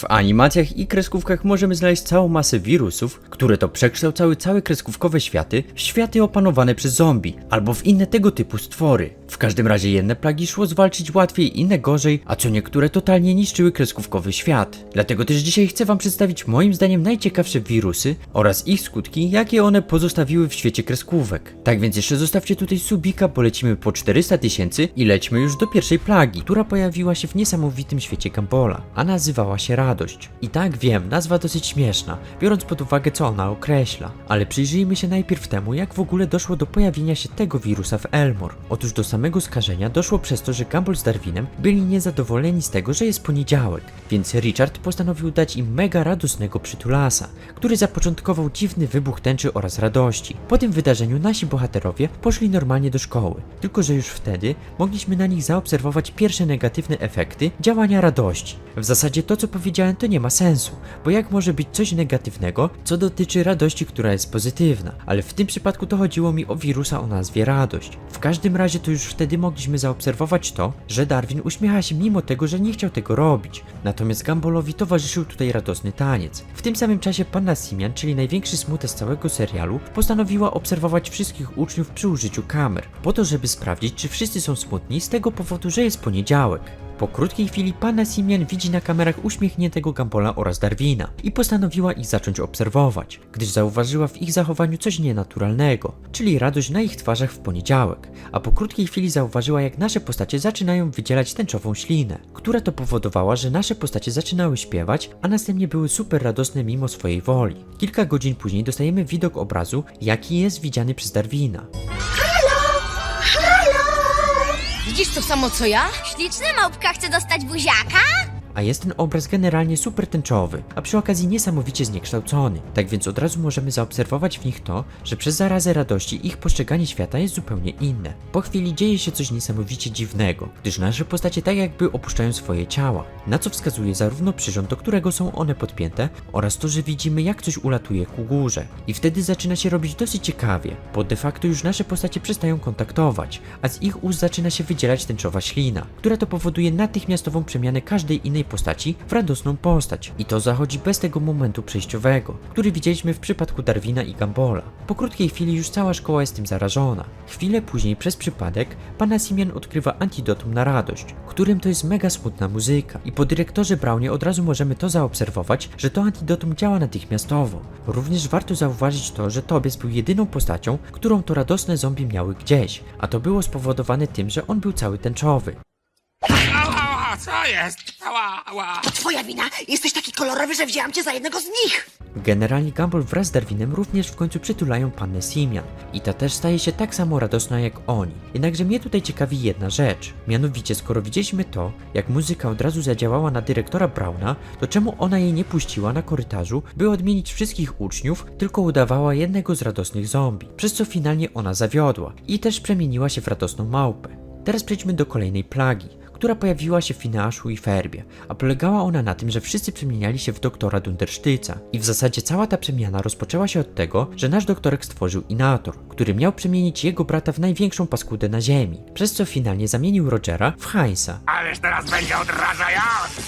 W animacjach i kreskówkach możemy znaleźć całą masę wirusów, które to przekształcały całe kreskówkowe światy w światy opanowane przez zombie albo w inne tego typu stwory. W każdym razie jedne plagi szło zwalczyć łatwiej, inne gorzej, a co niektóre totalnie niszczyły kreskówkowy świat. Dlatego też dzisiaj chcę wam przedstawić moim zdaniem najciekawsze wirusy oraz ich skutki, jakie one pozostawiły w świecie kreskówek. Tak więc jeszcze zostawcie tutaj subika, polecimy po 400 tysięcy i lećmy już do pierwszej plagi, która pojawiła się w niesamowitym świecie Gambola, a nazywała się Radość. I tak wiem, nazwa dosyć śmieszna, biorąc pod uwagę co ona określa, ale przyjrzyjmy się najpierw temu, jak w ogóle doszło do pojawienia się tego wirusa w Elmore. Otóż do samego skażenia doszło przez to, że Gumball z Darwinem byli niezadowoleni z tego, że jest poniedziałek, więc Richard postanowił dać im mega radosnego przytulasa, który zapoczątkował dziwny wybuch tęczy oraz radości. Po tym wydarzeniu nasi bohaterowie poszli normalnie do szkoły, tylko że już wtedy mogliśmy na nich zaobserwować pierwsze negatywne efekty działania radości. W zasadzie to, co powiedziałem, to nie ma sensu, bo jak może być coś negatywnego, co dotyczy radości, która jest pozytywna, ale w tym przypadku to chodziło mi o wirusa o nazwie radość. W każdym razie to już wtedy mogliśmy zaobserwować to, że Darwin uśmiecha się mimo tego, że nie chciał tego robić. Natomiast Gumbalowi towarzyszył tutaj radosny taniec. W tym samym czasie panna Simian, czyli największy smutek z całego serialu, postanowiła obserwować wszystkich uczniów przy użyciu kamer, po to, żeby sprawdzić, czy wszyscy są smutni z tego powodu, że jest poniedziałek. Po krótkiej chwili pana Simian widzi na kamerach uśmiechniętego Gambola oraz Darwina i postanowiła ich zacząć obserwować, gdyż zauważyła w ich zachowaniu coś nienaturalnego, czyli radość na ich twarzach w poniedziałek, a po krótkiej chwili zauważyła jak nasze postacie zaczynają wydzielać tęczową ślinę, która to powodowała, że nasze postacie zaczynały śpiewać, a następnie były super radosne mimo swojej woli. Kilka godzin później dostajemy widok obrazu, jaki jest widziany przez Darwina. Widzisz to samo co ja? Śliczny małpka chce dostać buziaka? A jest ten obraz generalnie super tęczowy, a przy okazji niesamowicie zniekształcony. Tak więc od razu możemy zaobserwować w nich to, że przez zarazę radości ich postrzeganie świata jest zupełnie inne. Po chwili dzieje się coś niesamowicie dziwnego, gdyż nasze postacie tak jakby opuszczają swoje ciała, na co wskazuje zarówno przyrząd, do którego są one podpięte, oraz to, że widzimy jak coś ulatuje ku górze. I wtedy zaczyna się robić dosyć ciekawie, bo de facto już nasze postacie przestają kontaktować, a z ich ust zaczyna się wydzielać tęczowa ślina, która to powoduje natychmiastową przemianę każdej innej postaci w radosną postać. I to zachodzi bez tego momentu przejściowego, który widzieliśmy w przypadku Darwina i Gambola. Po krótkiej chwili już cała szkoła jest tym zarażona. Chwilę później przez przypadek pana Simian odkrywa antidotum na radość, którym to jest mega smutna muzyka. I po dyrektorze Brownie od razu możemy to zaobserwować, że to antidotum działa natychmiastowo. Również warto zauważyć to, że Tobias był jedyną postacią, którą to radosne zombie miały gdzieś, a to było spowodowane tym, że on był cały tęczowy. Jest? Ała, ała. To twoja wina! Jesteś taki kolorowy, że wzięłam cię za jednego z nich! Generalnie Gumball wraz z Darwinem również w końcu przytulają pannę Simian i ta też staje się tak samo radosna jak oni. Jednakże mnie tutaj ciekawi jedna rzecz, mianowicie skoro widzieliśmy to, jak muzyka od razu zadziałała na dyrektora Browna, to czemu ona jej nie puściła na korytarzu, by odmienić wszystkich uczniów, tylko udawała jednego z radosnych zombie, przez co finalnie ona zawiodła i też przemieniła się w radosną małpę. Teraz przejdźmy do kolejnej plagi, która pojawiła się w Finaszu i Ferbie, a polegała ona na tym, że wszyscy przemieniali się w doktora Dundersztyca. I w zasadzie cała ta przemiana rozpoczęła się od tego, że nasz doktorek stworzył Inator, który miał przemienić jego brata w największą paskudę na ziemi, przez co finalnie zamienił Rogera w Heinza. Ależ teraz będzie odrażający.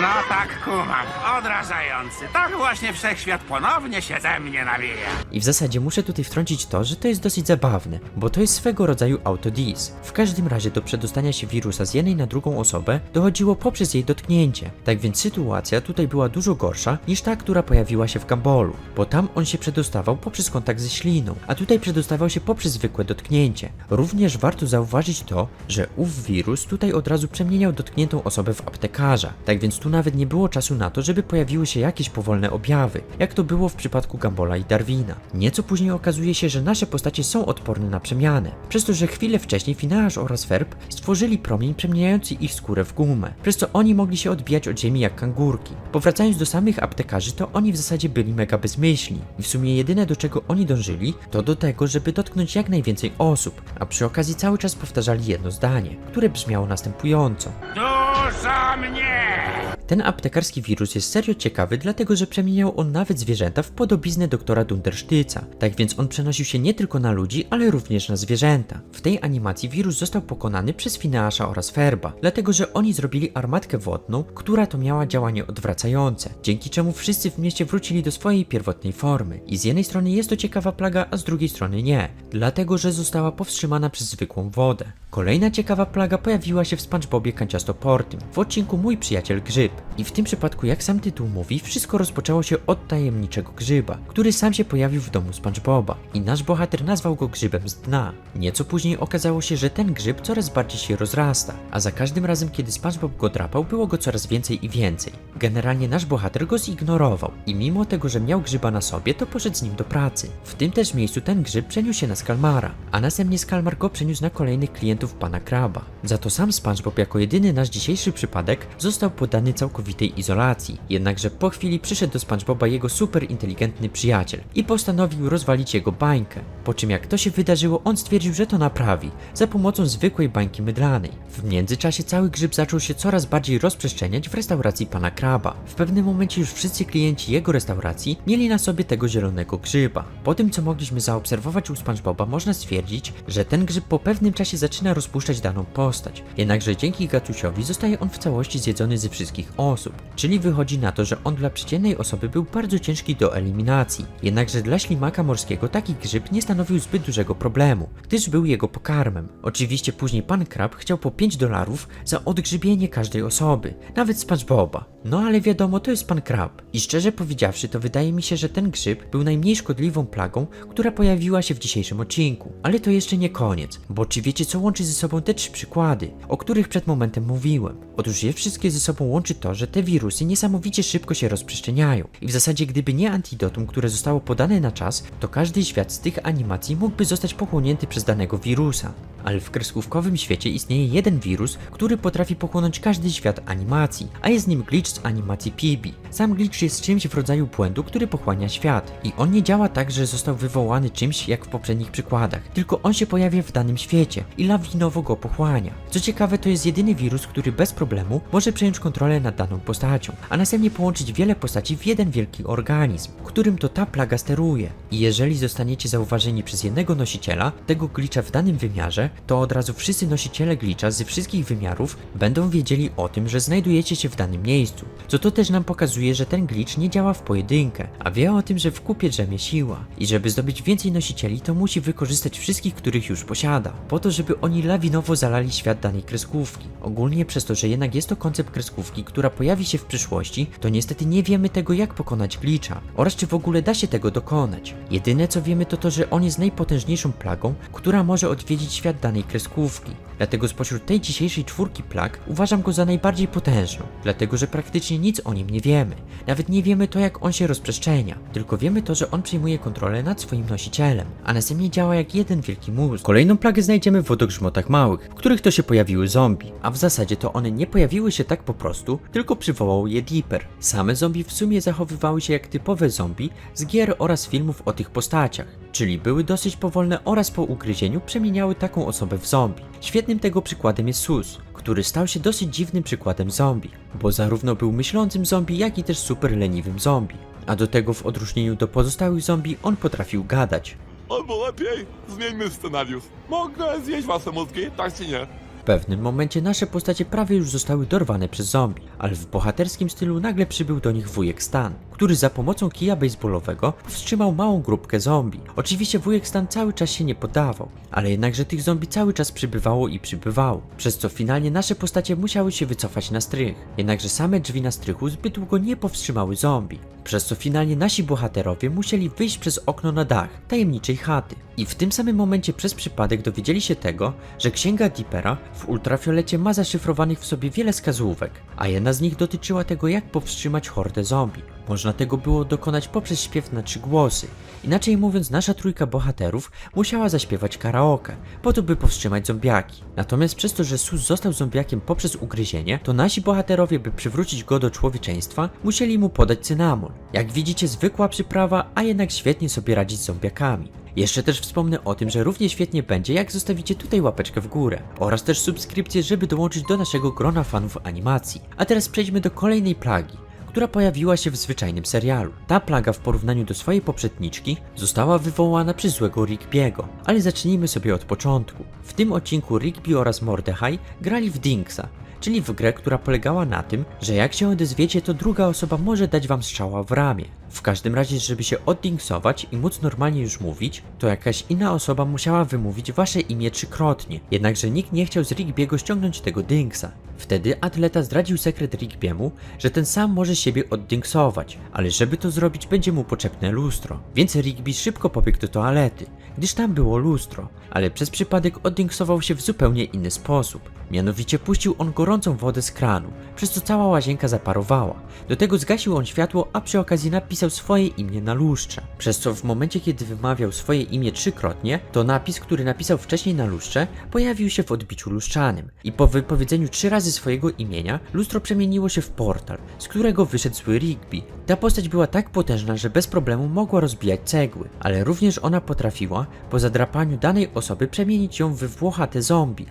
No tak, kumam. Odrażający. Tak właśnie wszechświat ponownie się ze mnie nawija. I w zasadzie muszę tutaj wtrącić to, że to jest dosyć zabawne, bo to jest swego rodzaju autodis. W każdym razie do przedostania się wirusa z jednej na drugą osobę dochodziło poprzez jej dotknięcie. Tak więc sytuacja tutaj była dużo gorsza niż ta, która pojawiła się w Gambolu, bo tam on się przedostawał poprzez kontakt ze śliną, a tutaj przedostawał się poprzez zwykłe dotknięcie. Również warto zauważyć to, że ów wirus tutaj od razu przemieniał dotkniętą osobę w aptekarza. Tak więc tu nawet nie było czasu na to, żeby pojawiły się jakieś powolne objawy, jak to było w przypadku Gambola i Darwina. Nieco później okazuje się, że nasze postacie są odporne na przemianę, przez to, że chwilę wcześniej Finasz oraz Ferb stworzyli promień przemieniający ich skórę w gumę, przez co oni mogli się odbijać od ziemi jak kangurki. Powracając do samych aptekarzy, to oni w zasadzie byli mega bezmyślni w sumie jedyne do czego oni dążyli, to do tego, żeby dotknąć jak najwięcej osób, a przy okazji cały czas powtarzali jedno zdanie, które brzmiało następująco. Wirusa mnie! Ten aptekarski wirus jest serio ciekawy, dlatego że przemieniał on nawet zwierzęta w podobiznę doktora Dundersztyca. Tak więc on przenosił się nie tylko na ludzi, ale również na zwierzęta. W tej animacji wirus został pokonany przez Fineasza oraz Ferba, dlatego że oni zrobili armatkę wodną, która to miała działanie odwracające, dzięki czemu wszyscy w mieście wrócili do swojej pierwotnej formy. I z jednej strony jest to ciekawa plaga, a z drugiej strony nie, dlatego że została powstrzymana przez zwykłą wodę. Kolejna ciekawa plaga pojawiła się w SpongeBobie Kanciastoportym, w odcinku Mój Przyjaciel Grzyb. I w tym przypadku, jak sam tytuł mówi, wszystko rozpoczęło się od tajemniczego grzyba, który sam się pojawił w domu SpongeBoba. I nasz bohater nazwał go grzybem z dna. Nieco później okazało się, że ten grzyb coraz bardziej się rozrasta, a za każdym razem, kiedy SpongeBob go drapał, było go coraz więcej i więcej. Generalnie nasz bohater go zignorował i mimo tego, że miał grzyba na sobie, to poszedł z nim do pracy. W tym też miejscu ten grzyb przeniósł się na Skalmara, a następnie Skalmar go przeniósł na kolejnych klientów pana Kraba. Za to sam SpongeBob jako jedyny nasz dzisiejszy przypadek został poddany całkowitej izolacji. Jednakże po chwili przyszedł do SpongeBoba jego super inteligentny przyjaciel i postanowił rozwalić jego bańkę. Po czym jak to się wydarzyło, on stwierdził, że to naprawi za pomocą zwykłej bańki mydlanej. W międzyczasie cały grzyb zaczął się coraz bardziej rozprzestrzeniać w restauracji pana Kraba. W pewnym momencie już wszyscy klienci jego restauracji mieli na sobie tego zielonego grzyba. Po tym co mogliśmy zaobserwować u SpongeBoba można stwierdzić, że ten grzyb po pewnym czasie zaczyna rozpuszczać daną postać. Jednakże dzięki Gatusiowi zostaje on w całości zjedzony ze wszystkich osób. Czyli wychodzi na to, że on dla przeciętnej osoby był bardzo ciężki do eliminacji. Jednakże dla ślimaka morskiego taki grzyb nie stanowił zbyt dużego problemu, gdyż był jego pokarmem. Oczywiście później pan Krab chciał po 5 dolarów za odgrzybienie każdej osoby, nawet SpongeBoba. No ale wiadomo, to jest pan Krab. I szczerze powiedziawszy, to wydaje mi się, że ten grzyb był najmniej szkodliwą plagą, która pojawiła się w dzisiejszym odcinku. Ale to jeszcze nie koniec, bo czy wiecie co łączy ze sobą te trzy przykłady, o których przed momentem mówiłem? Otóż je wszystkie ze sobą łączy to, że te wirusy niesamowicie szybko się rozprzestrzeniają. I w zasadzie gdyby nie antidotum, które zostało podane na czas, to każdy świat z tych animacji mógłby zostać pochłonięty przez danego wirusa. Ale w kreskówkowym świecie istnieje jeden wirus, który potrafi pochłonąć każdy świat animacji, a jest nim glitch z animacji Pibi. Sam glitch jest czymś w rodzaju błędu, który pochłania świat. I on nie działa tak, że został wywołany czymś jak w poprzednich przykładach, tylko on się pojawia w danym świecie i lawinowo go pochłania. Co ciekawe, to jest jedyny wirus, który bez problemu może przejąć kontrolę nad daną postacią, a następnie połączyć wiele postaci w jeden wielki organizm, którym to ta plaga steruje. I jeżeli zostaniecie zauważeni przez jednego nosiciela tego glitcha w danym wymiarze, to od razu wszyscy nosiciele glitcha ze wszystkich wymiarów będą wiedzieli o tym, że znajdujecie się w danym miejscu. Co to też nam pokazuje, że ten glitch nie działa w pojedynkę, a wie o tym, że w kupie drzemie siła. I żeby zdobyć więcej nosicieli, to musi wykorzystać wszystkich, których już posiada, po to, żeby oni lawinowo zalali świat danej kreskówki. Ogólnie przez to, że jednak jest to koncept kreskówki, która pojawi się w przyszłości, to niestety nie wiemy tego, jak pokonać glitcha oraz czy w ogóle da się tego dokonać. Jedyne co wiemy to to, że on jest najpotężniejszą plagą, która może odwiedzić świat danej kreskówki. Dlatego spośród tej dzisiejszej czwórki plag uważam go za najbardziej potężną, dlatego że praktycznie nic o nim nie wiemy. Nawet nie wiemy to, jak on się rozprzestrzenia, tylko wiemy to, że on przejmuje kontrolę nad swoim nosicielem, a następnie działa jak jeden wielki mózg. Kolejną plagę znajdziemy w wodogrzmotach małych, w których to się pojawiły zombie, a w zasadzie to one nie pojawiły się tak po prostu, tylko przywołał je Dipper. Same zombie w sumie zachowywały się jak typowe zombie z gier oraz filmów o tych postaciach, czyli były dosyć powolne oraz po ugryzieniu przemieniały taką osobę w zombie. Świetnym tego przykładem jest Sus, który stał się dosyć dziwnym przykładem zombie, bo zarówno był myślącym zombie, jak i też super leniwym zombie. A do tego w odróżnieniu do pozostałych zombie on potrafił gadać. Albo lepiej, zmieńmy scenariusz. Mogę zjeść wasze mózgi, tak czy nie? W pewnym momencie nasze postacie prawie już zostały dorwane przez zombie, ale w bohaterskim stylu nagle przybył do nich wujek Stan, który za pomocą kija baseballowego powstrzymał małą grupkę zombie. Oczywiście wujek Stan cały czas się nie poddawał, ale jednakże tych zombie cały czas przybywało i przybywało, przez co finalnie nasze postacie musiały się wycofać na strych. Jednakże same drzwi na strychu zbyt długo nie powstrzymały zombie, przez co finalnie nasi bohaterowie musieli wyjść przez okno na dach tajemniczej chaty. I w tym samym momencie przez przypadek dowiedzieli się tego, że księga Deepera w ultrafiolecie ma zaszyfrowanych w sobie wiele wskazówek, a jedna z nich dotyczyła tego, jak powstrzymać hordę zombie. Można tego było dokonać poprzez śpiew na trzy głosy. Inaczej mówiąc, nasza trójka bohaterów musiała zaśpiewać karaoke, po to by powstrzymać zombiaki. Natomiast przez to, że Sus został zombiakiem poprzez ugryzienie, to nasi bohaterowie, by przywrócić go do człowieczeństwa, musieli mu podać cynamon. Jak widzicie, zwykła przyprawa, a jednak świetnie sobie radzi z zombiakami. Jeszcze też wspomnę o tym, że równie świetnie będzie, jak zostawicie tutaj łapeczkę w górę oraz też subskrypcję, żeby dołączyć do naszego grona fanów animacji. A teraz przejdźmy do kolejnej plagi która pojawiła się w zwyczajnym serialu. Ta plaga w porównaniu do swojej poprzedniczki została wywołana przez złego Rigby'ego. Ale zacznijmy sobie od początku. W tym odcinku Rigby oraz Mordechai grali w Dinksa, czyli w grę, która polegała na tym, że jak się odezwiecie, to druga osoba może dać wam strzała w ramię. W każdym razie, żeby się oddinksować i móc normalnie już mówić, to jakaś inna osoba musiała wymówić wasze imię trzykrotnie. Jednakże nikt nie chciał z Rigby'ego ściągnąć tego dinksa. Wtedy atleta zdradził sekret Rigby'emu, że ten sam może siebie oddinksować, ale żeby to zrobić będzie mu potrzebne lustro. Więc Rigby szybko pobiegł do toalety, gdyż tam było lustro, ale przez przypadek oddinksował się w zupełnie inny sposób. Mianowicie puścił on gorącą wodę z kranu, przez co cała łazienka zaparowała. Do tego zgasił on światło, a przy okazji napisał swoje imię na lustrze. Przez co w momencie, kiedy wymawiał swoje imię trzykrotnie, to napis, który napisał wcześniej na lustrze, pojawił się w odbiciu lustrzanym. I po wypowiedzeniu trzy razy swojego imienia, lustro przemieniło się w portal, z którego wyszedł zły Rigby. Ta postać była tak potężna, że bez problemu mogła rozbijać cegły, ale również ona potrafiła, po zadrapaniu danej osoby, przemienić ją w włochate zombie.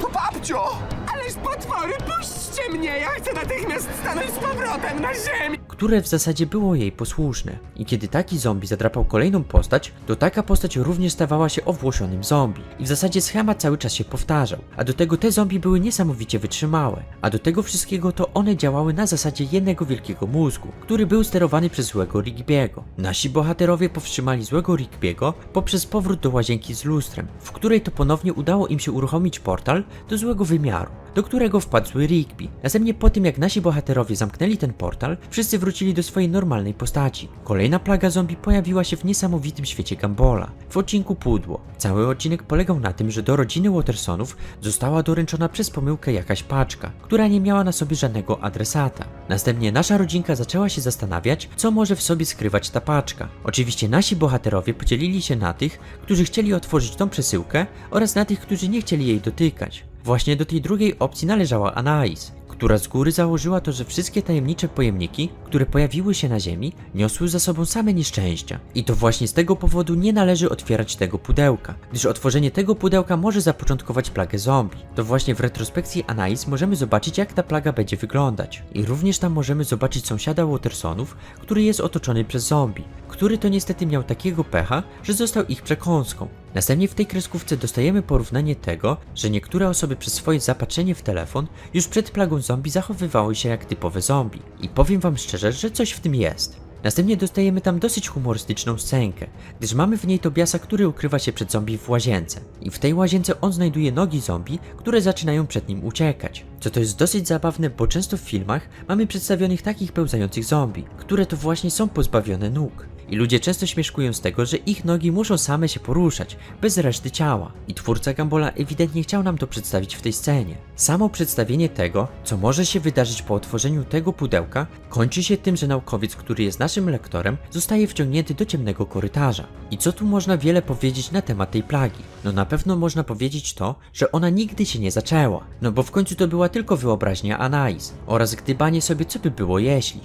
To babcio! Ależ potwory, puśćcie mnie! Ja chcę natychmiast stanąć z powrotem na ziemi! które w zasadzie było jej posłuszne. I kiedy taki zombie zadrapał kolejną postać, to taka postać również stawała się owłosionym zombie. I w zasadzie schemat cały czas się powtarzał. A do tego te zombie były niesamowicie wytrzymałe. A do tego wszystkiego to one działały na zasadzie jednego wielkiego mózgu, który był sterowany przez złego Rigby'ego. Nasi bohaterowie powstrzymali złego Rigby'ego poprzez powrót do łazienki z lustrem, w której to ponownie udało im się uruchomić portal do złego wymiaru do którego wpadł zły Rigby. Następnie po tym jak nasi bohaterowie zamknęli ten portal, wszyscy wrócili do swojej normalnej postaci. Kolejna plaga zombie pojawiła się w niesamowitym świecie Gambola, w odcinku Pudło. Cały odcinek polegał na tym, że do rodziny Watersonów została doręczona przez pomyłkę jakaś paczka, która nie miała na sobie żadnego adresata. Następnie nasza rodzinka zaczęła się zastanawiać, co może w sobie skrywać ta paczka. Oczywiście nasi bohaterowie podzielili się na tych, którzy chcieli otworzyć tą przesyłkę oraz na tych, którzy nie chcieli jej dotykać. Właśnie do tej drugiej opcji należała Anais, która z góry założyła to, że wszystkie tajemnicze pojemniki, które pojawiły się na Ziemi, niosły za sobą same nieszczęścia. I to właśnie z tego powodu nie należy otwierać tego pudełka, gdyż otworzenie tego pudełka może zapoczątkować plagę zombie. To właśnie w retrospekcji Anais możemy zobaczyć, jak ta plaga będzie wyglądać. I również tam możemy zobaczyć sąsiada Watersonów, który jest otoczony przez zombie, który to niestety miał takiego pecha, że został ich przekąską. Następnie w tej kreskówce dostajemy porównanie tego, że niektóre osoby przez swoje zapatrzenie w telefon już przed plagą zombie zachowywały się jak typowe zombie. I powiem wam szczerze, że coś w tym jest. Następnie dostajemy tam dosyć humorystyczną scenkę, gdyż mamy w niej Tobiasa, który ukrywa się przed zombie w łazience. I w tej łazience on znajduje nogi zombie, które zaczynają przed nim uciekać. Co to jest dosyć zabawne, bo często w filmach mamy przedstawionych takich pełzających zombie, które to właśnie są pozbawione nóg. I ludzie często śmieszkują z tego, że ich nogi muszą same się poruszać, bez reszty ciała. I twórca Gambola ewidentnie chciał nam to przedstawić w tej scenie. Samo przedstawienie tego, co może się wydarzyć po otworzeniu tego pudełka, kończy się tym, że naukowiec, który jest naszym lektorem, zostaje wciągnięty do ciemnego korytarza. I co tu można wiele powiedzieć na temat tej plagi? No na pewno można powiedzieć to, że ona nigdy się nie zaczęła. No bo w końcu to była tylko wyobraźnia Anais oraz gdybanie sobie co by było jeśli.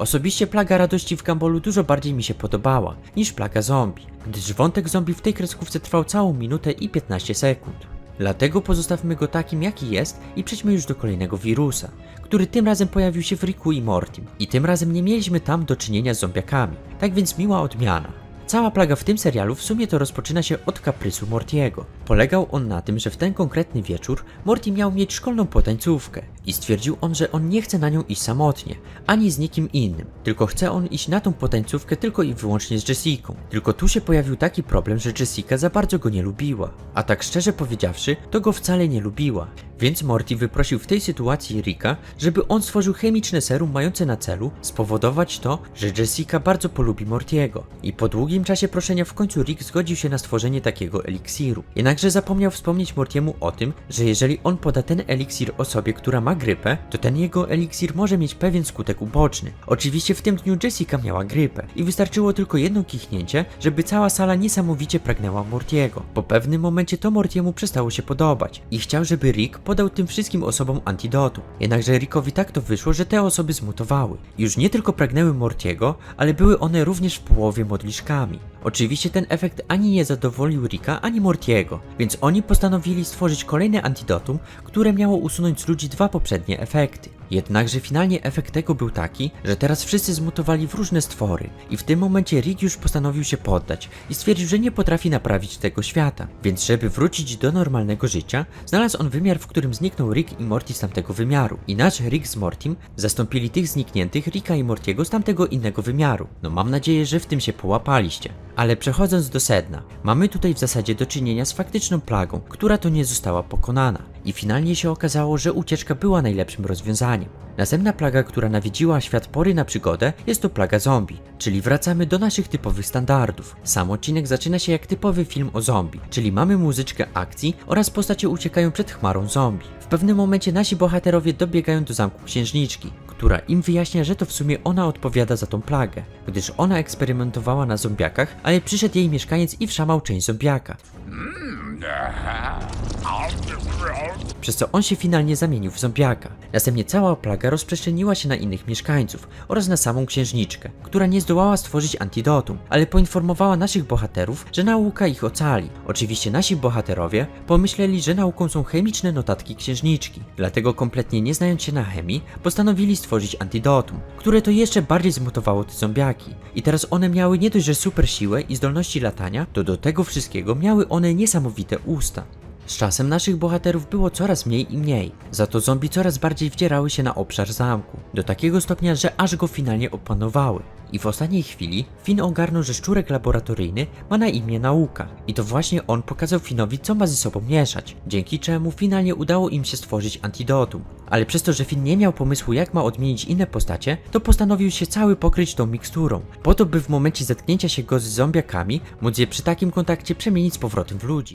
Osobiście plaga radości w Gambolu dużo bardziej mi się podobała niż plaga zombie, gdyż wątek zombie w tej kreskówce trwał całą minutę i 15 sekund. Dlatego pozostawmy go takim jaki jest i przejdźmy już do kolejnego wirusa, który tym razem pojawił się w Ricku i Mortim. I tym razem nie mieliśmy tam do czynienia z zombiakami, tak więc miła odmiana. Cała plaga w tym serialu w sumie to rozpoczyna się od kaprysu Mortiego. Polegał on na tym, że w ten konkretny wieczór Morty miał mieć szkolną potańcówkę i stwierdził on, że on nie chce na nią iść samotnie, ani z nikim innym, tylko chce on iść na tą potańcówkę tylko i wyłącznie z Jessiką. Tylko tu się pojawił taki problem, że Jessica za bardzo go nie lubiła, a tak szczerze powiedziawszy, to go wcale nie lubiła. Więc Morty wyprosił w tej sytuacji Ricka, żeby on stworzył chemiczne serum mające na celu spowodować to, że Jessica bardzo polubi Mortiego. I po długim czasie proszenia w końcu Rick zgodził się na stworzenie takiego eliksiru. Jednakże zapomniał wspomnieć Mortiemu o tym, że jeżeli on poda ten eliksir osobie, która ma grypę, to ten jego eliksir może mieć pewien skutek uboczny. Oczywiście w tym dniu Jessica miała grypę i wystarczyło tylko jedno kichnięcie, żeby cała sala niesamowicie pragnęła Mortiego. Po pewnym momencie to Mortiemu przestało się podobać i chciał, żeby Rick podał tym wszystkim osobom antidotum. Jednakże Rickowi tak to wyszło, że te osoby zmutowały. Już nie tylko pragnęły Mortiego, ale były one również w połowie modliszkami. Oczywiście ten efekt ani nie zadowolił Ricka, ani Mortiego, więc oni postanowili stworzyć kolejne antidotum, które miało usunąć z ludzi dwa poprzednie efekty. Jednakże finalnie efekt tego był taki, że teraz wszyscy zmutowali w różne stwory i w tym momencie Rick już postanowił się poddać i stwierdził, że nie potrafi naprawić tego świata. Więc żeby wrócić do normalnego życia, znalazł on wymiar, w którym zniknął Rick i Morty z tamtego wymiaru. I nasz Rick z Mortim zastąpili tych znikniętych Ricka i Mortiego z tamtego innego wymiaru. No mam nadzieję, że w tym się połapaliście. Ale przechodząc do sedna, mamy tutaj w zasadzie do czynienia z faktyczną plagą, która to nie została pokonana. I finalnie się okazało, że ucieczka była najlepszym rozwiązaniem. Następna plaga, która nawiedziła świat pory na przygodę, jest to plaga zombie, czyli wracamy do naszych typowych standardów. Sam odcinek zaczyna się jak typowy film o zombie, czyli mamy muzyczkę akcji oraz postacie uciekają przed chmarą zombie. W pewnym momencie nasi bohaterowie dobiegają do zamku księżniczki, która im wyjaśnia, że to w sumie ona odpowiada za tą plagę, gdyż ona eksperymentowała na zombiakach, ale przyszedł jej mieszkaniec i wszamał część zombiaka. Przez co on się finalnie zamienił w zombiaka. Następnie cała plaga rozprzestrzeniła się na innych mieszkańców oraz na samą księżniczkę, która nie zdołała stworzyć antidotum, ale poinformowała naszych bohaterów, że nauka ich ocali. Oczywiście nasi bohaterowie pomyśleli, że nauką są chemiczne notatki księżniczki, dlatego kompletnie nie znając się na chemii, postanowili stworzyć antidotum, które to jeszcze bardziej zmutowało te zombiaki. I teraz one miały nie dość, że super siłę i zdolności latania, to do tego wszystkiego miały one niesamowite usta. Z czasem naszych bohaterów było coraz mniej i mniej, za to zombie coraz bardziej wdzierały się na obszar zamku, do takiego stopnia, że aż go finalnie opanowały. I w ostatniej chwili Finn ogarnął, że szczurek laboratoryjny ma na imię Nauka i to właśnie on pokazał Finnowi, co ma ze sobą mieszać, dzięki czemu finalnie udało im się stworzyć antidotum. Ale przez to, że Finn nie miał pomysłu, jak ma odmienić inne postacie, to postanowił się cały pokryć tą miksturą, po to by w momencie zetknięcia się go z zombiakami móc je przy takim kontakcie przemienić z powrotem w ludzi.